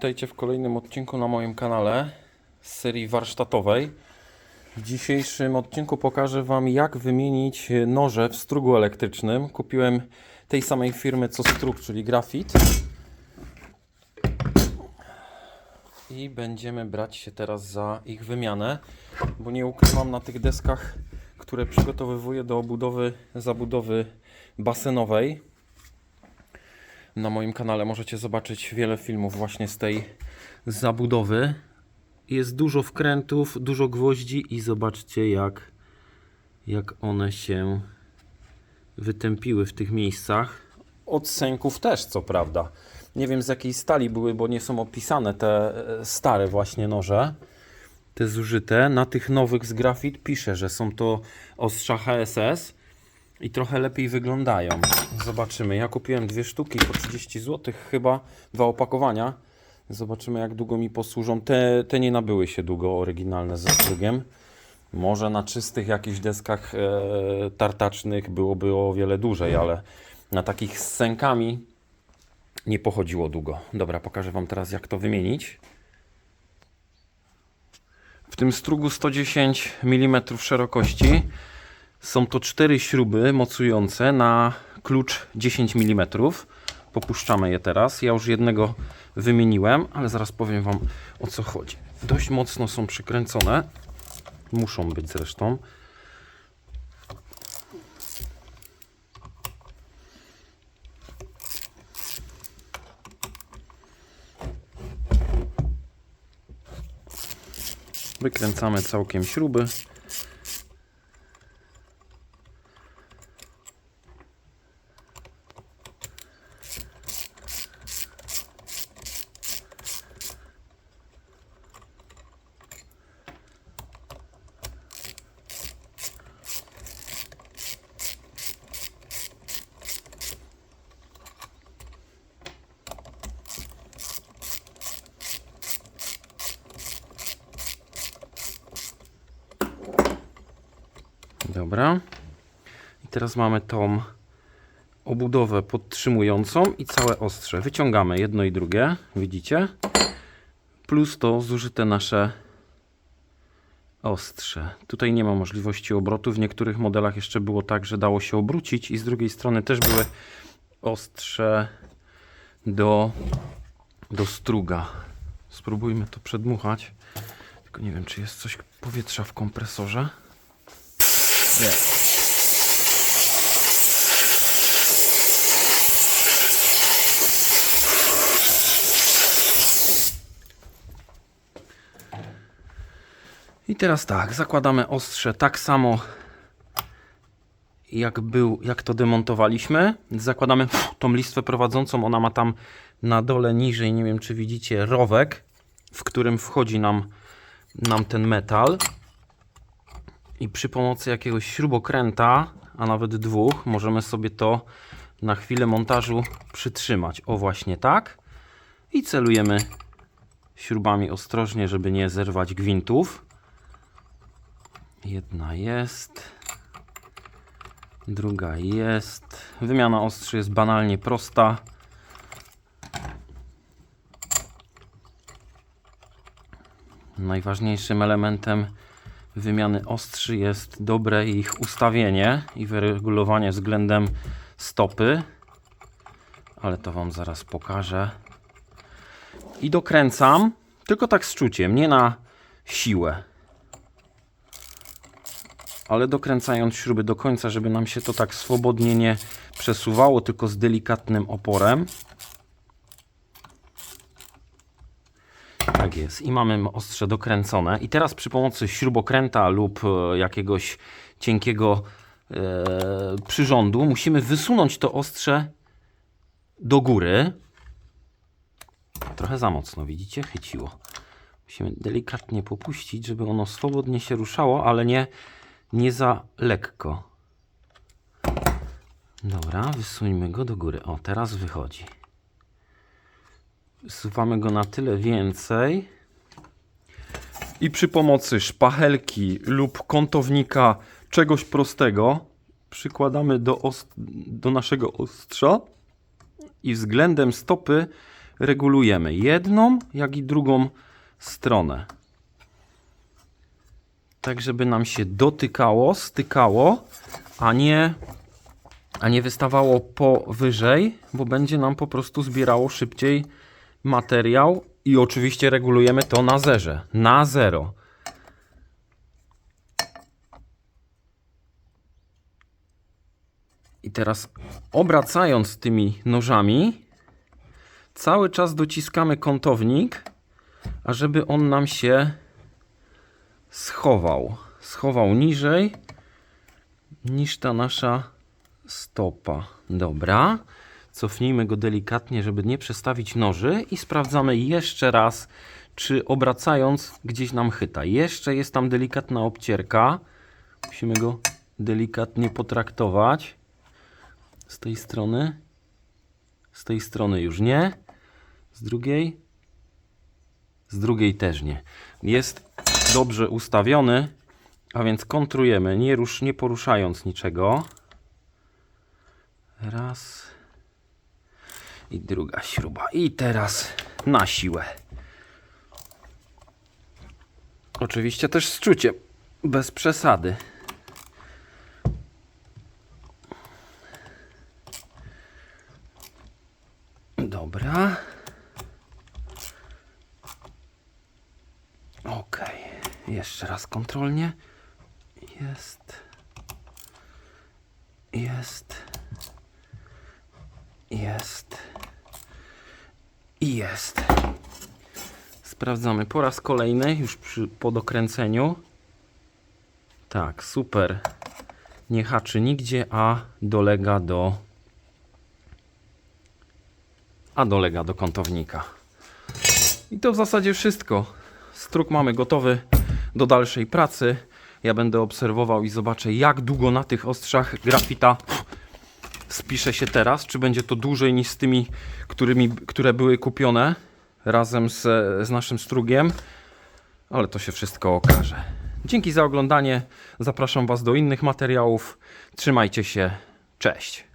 witajcie w kolejnym odcinku na moim kanale z serii warsztatowej. W dzisiejszym odcinku pokażę Wam jak wymienić noże w strugu elektrycznym. Kupiłem tej samej firmy co strug, czyli Grafit. I będziemy brać się teraz za ich wymianę, bo nie ukrywam na tych deskach, które przygotowywuję do obudowy, zabudowy basenowej. Na moim kanale możecie zobaczyć wiele filmów właśnie z tej zabudowy. Jest dużo wkrętów, dużo gwoździ i zobaczcie jak, jak one się wytępiły w tych miejscach. Od sęków też, co prawda. Nie wiem z jakiej stali były, bo nie są opisane te e, stare właśnie noże. Te zużyte. Na tych nowych z grafit pisze, że są to ostrza HSS i trochę lepiej wyglądają. Zobaczymy. Ja kupiłem dwie sztuki po 30 zł, chyba dwa opakowania. Zobaczymy, jak długo mi posłużą. Te, te nie nabyły się długo oryginalne ze strugiem. Może na czystych jakichś deskach e, tartacznych byłoby o wiele dłużej, ale na takich z sękami nie pochodziło długo. Dobra, pokażę Wam teraz, jak to wymienić. W tym strugu 110 mm szerokości są to cztery śruby mocujące na klucz 10 mm. Popuszczamy je teraz. Ja już jednego wymieniłem, ale zaraz powiem Wam o co chodzi. Dość mocno są przykręcone. Muszą być zresztą. Wykręcamy całkiem śruby. Dobra. I teraz mamy tą obudowę podtrzymującą i całe ostrze. Wyciągamy jedno i drugie, widzicie? Plus to zużyte nasze ostrze. Tutaj nie ma możliwości obrotu. W niektórych modelach jeszcze było tak, że dało się obrócić i z drugiej strony też były ostrze do, do struga. Spróbujmy to przedmuchać. Tylko nie wiem, czy jest coś powietrza w kompresorze. Nie. I teraz tak, zakładamy ostrze tak samo jak był, jak to demontowaliśmy. Zakładamy tą listwę prowadzącą, ona ma tam na dole niżej, nie wiem czy widzicie, rowek, w którym wchodzi nam, nam ten metal i przy pomocy jakiegoś śrubokręta, a nawet dwóch, możemy sobie to na chwilę montażu przytrzymać. O właśnie tak. I celujemy śrubami ostrożnie, żeby nie zerwać gwintów. Jedna jest. Druga jest. Wymiana ostrzy jest banalnie prosta. Najważniejszym elementem wymiany ostrzy jest dobre ich ustawienie i wyregulowanie względem stopy. Ale to Wam zaraz pokażę. I dokręcam, tylko tak z czuciem, nie na siłę. Ale dokręcając śruby do końca, żeby nam się to tak swobodnie nie przesuwało, tylko z delikatnym oporem. Tak jest. I mamy ostrze dokręcone. I teraz przy pomocy śrubokręta lub e, jakiegoś cienkiego e, przyrządu musimy wysunąć to ostrze do góry. Trochę za mocno, widzicie? Chyciło. Musimy delikatnie popuścić, żeby ono swobodnie się ruszało, ale nie, nie za lekko. Dobra, wysuńmy go do góry. O, teraz wychodzi. Wsuwamy go na tyle więcej. I przy pomocy szpachelki lub kątownika czegoś prostego przykładamy do, do naszego ostrza i względem stopy regulujemy jedną, jak i drugą stronę. Tak, żeby nam się dotykało, stykało, a nie, a nie wystawało powyżej, bo będzie nam po prostu zbierało szybciej materiał i oczywiście regulujemy to na zerze, na zero. I teraz obracając tymi nożami, cały czas dociskamy kątownik, ażeby on nam się schował. Schował niżej niż ta nasza stopa. Dobra. Cofnijmy go delikatnie, żeby nie przestawić noży i sprawdzamy jeszcze raz, czy obracając gdzieś nam chyta. Jeszcze jest tam delikatna obcierka. Musimy go delikatnie potraktować. Z tej strony. Z tej strony już nie. Z drugiej. Z drugiej też nie. Jest dobrze ustawiony, a więc kontrujemy, nie, rusz, nie poruszając niczego. Raz. I druga śruba. I teraz na siłę. Oczywiście też z czuciem, bez przesady. Dobra. Ok. Jeszcze raz kontrolnie. Jest. Jest. Jest. I jest. Sprawdzamy po raz kolejny, już przy podokręceniu. Tak, super. Nie haczy nigdzie, a dolega do a dolega do kątownika. I to w zasadzie wszystko. Struk mamy gotowy do dalszej pracy. Ja będę obserwował i zobaczę, jak długo na tych ostrzach grafita spisze się teraz. Czy będzie to dłużej niż z tymi, którymi, które były kupione razem z, z naszym strugiem. Ale to się wszystko okaże. Dzięki za oglądanie. Zapraszam Was do innych materiałów. Trzymajcie się. Cześć.